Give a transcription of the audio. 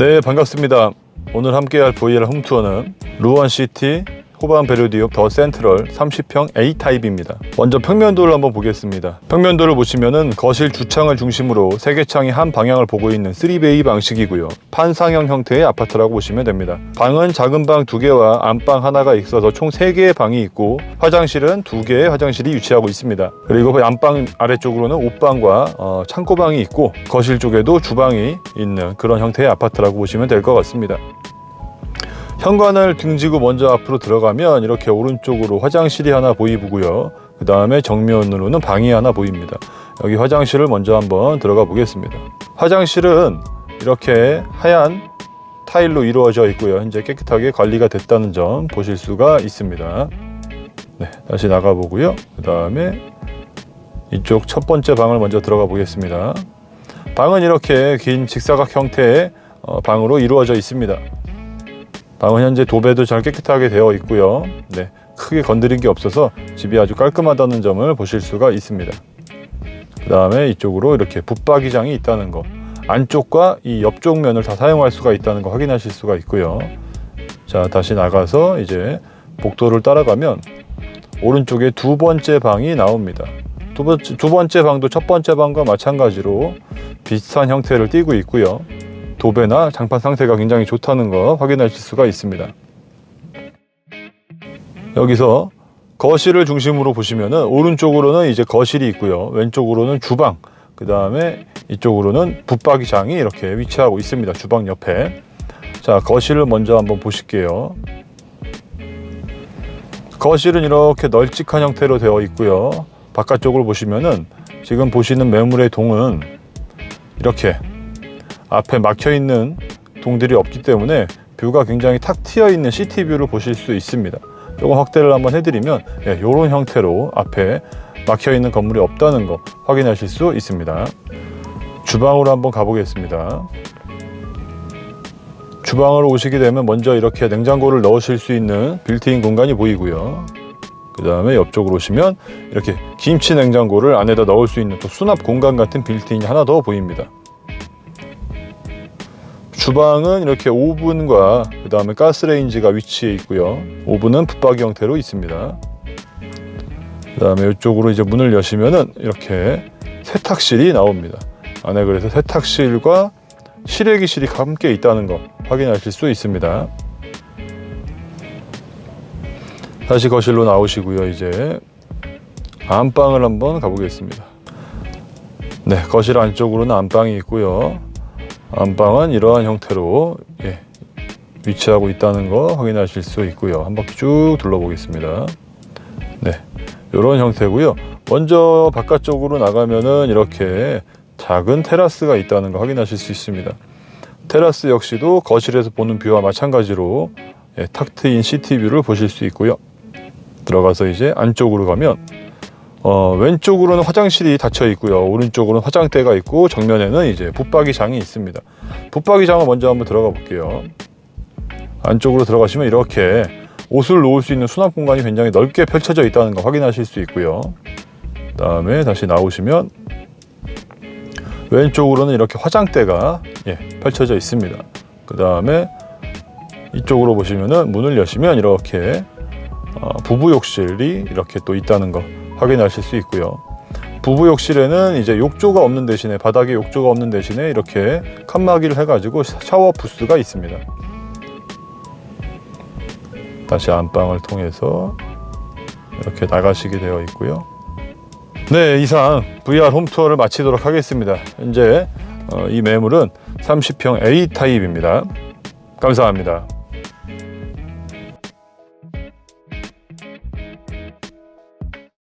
네 반갑습니다. 오늘 함께할 VR 홈투어는 루원시티 호반 베르디오 더 센트럴 30평 A타입입니다. 먼저 평면도를 한번 보겠습니다. 평면도를 보시면은 거실 주창을 중심으로 세 개 창이 한 방향을 보고 있는 3베이 방식이고요. 판상형 형태의 아파트라고 보시면 됩니다. 방은 작은 방 두 개와 안방 하나가 있어서 총 세 개의 방이 있고 화장실은 두 개의 화장실이 위치하고 있습니다. 그리고 그 안방 아래쪽으로는 옷방과 어, 창고방이 있고 거실 쪽에도 주방이 있는 그런 형태의 아파트라고 보시면 될 것 같습니다 현관을 등지고 먼저 앞으로 들어가면 이렇게 오른쪽으로 화장실이 하나 보이고요. 그 다음에 정면으로는 방이 하나 보입니다. 여기 화장실을 먼저 한번 들어가 보겠습니다. 화장실은 이렇게 하얀 타일로 이루어져 있고요. 현재 깨끗하게 관리가 됐다는 점 보실 수가 있습니다. 네, 다시 나가 보고요. 그 다음에 이쪽 첫 번째 방을 먼저 들어가 보겠습니다. 방은 이렇게 긴 직사각 형태의 어, 방으로 이루어져 있습니다. 방은 현재 도배도 잘 깨끗하게 되어 있고요. 네, 크게 건드린 게 없어서 집이 아주 깔끔하다는 점을 보실 수가 있습니다. 그 다음에 이쪽으로 이렇게 붙박이장이 있다는 거, 안쪽과 이 옆쪽 면을 다 사용할 수가 있다는 거 확인하실 수가 있고요. 자, 다시 나가서 이제 복도를 따라가면 오른쪽에 두 번째 방이 나옵니다. 두 번째, 두 번째 방도 첫 번째 방과 마찬가지로 비슷한 형태를 띠고 있고요. 도배나 장판 상태가 굉장히 좋다는 거 확인하실 수가 있습니다. 여기서 거실을 중심으로 보시면은 오른쪽으로는 이제 거실이 있고요. 왼쪽으로는 주방, 그 다음에 이쪽으로는 붙박이장이 이렇게 위치하고 있습니다. 주방 옆에. 자, 거실을 먼저 한번 보실게요. 거실은 이렇게 널찍한 형태로 되어 있고요. 바깥쪽을 보시면은 지금 보시는 매물의 동은 이렇게 앞에 막혀 있는 동들이 없기 때문에 뷰가 굉장히 탁 트여 있는 시티 뷰를 보실 수 있습니다. 조금 확대를 한번 해드리면 예, 이런 형태로 앞에 막혀 있는 건물이 없다는 거 확인하실 수 있습니다. 주방으로 한번 가보겠습니다. 주방으로 오시게 되면 먼저 이렇게 냉장고를 넣으실 수 있는 빌트인 공간이 보이고요. 그 다음에 옆쪽으로 오시면 이렇게 김치 냉장고를 안에다 넣을 수 있는 또 수납 공간 같은 빌트인이 하나 더 보입니다. 주방은 이렇게 오븐과 그 다음에 가스레인지가 위치해 있고요. 오븐은 붙박이 형태로 있습니다. 그 다음에 이쪽으로 이제 문을 여시면은 이렇게 세탁실이 나옵니다. 안에 그래서 세탁실과 실외기실이 함께 있다는 거 확인하실 수 있습니다. 다시 거실로 나오시고요. 이제 안방을 한번 가보겠습니다. 네, 거실 안쪽으로는 안방이 있고요. 안방은 이러한 형태로 예, 위치하고 있다는 거 확인하실 수 있고요. 한 바퀴 쭉 둘러보겠습니다. 네, 이런 형태고요. 먼저 바깥쪽으로 나가면은 이렇게 작은 테라스가 있다는 거 확인하실 수 있습니다. 테라스 역시도 거실에서 보는 뷰와 마찬가지로 예, 탁 트인 시티뷰를 보실 수 있고요. 들어가서 이제 안쪽으로 가면 어, 왼쪽으로는 화장실이 닫혀 있고요. 오른쪽으로는 화장대가 있고 정면에는 이제 붙박이장이 있습니다. 붙박이장을 먼저 한번 들어가 볼게요. 안쪽으로 들어가시면 이렇게 옷을 놓을 수 있는 수납 공간이 굉장히 넓게 펼쳐져 있다는 거 확인하실 수 있고요. 그다음에 다시 나오시면 왼쪽으로는 이렇게 화장대가 예, 펼쳐져 있습니다. 그 다음에 이쪽으로 보시면은 문을 여시면 이렇게 어, 부부 욕실이 이렇게 또 있다는 거 확인하실 수 있고요. 부부 욕실에는 이제 욕조가 없는 대신에 바닥에 욕조가 없는 대신에 이렇게 칸막이를 해가지고 샤워 부스가 있습니다. 다시 안방을 통해서 이렇게 나가시게 되어 있고요. 네, 이상 VR 홈투어를 마치도록 하겠습니다. 현재 어, 이 매물은 30평 A 타입입니다. 감사합니다.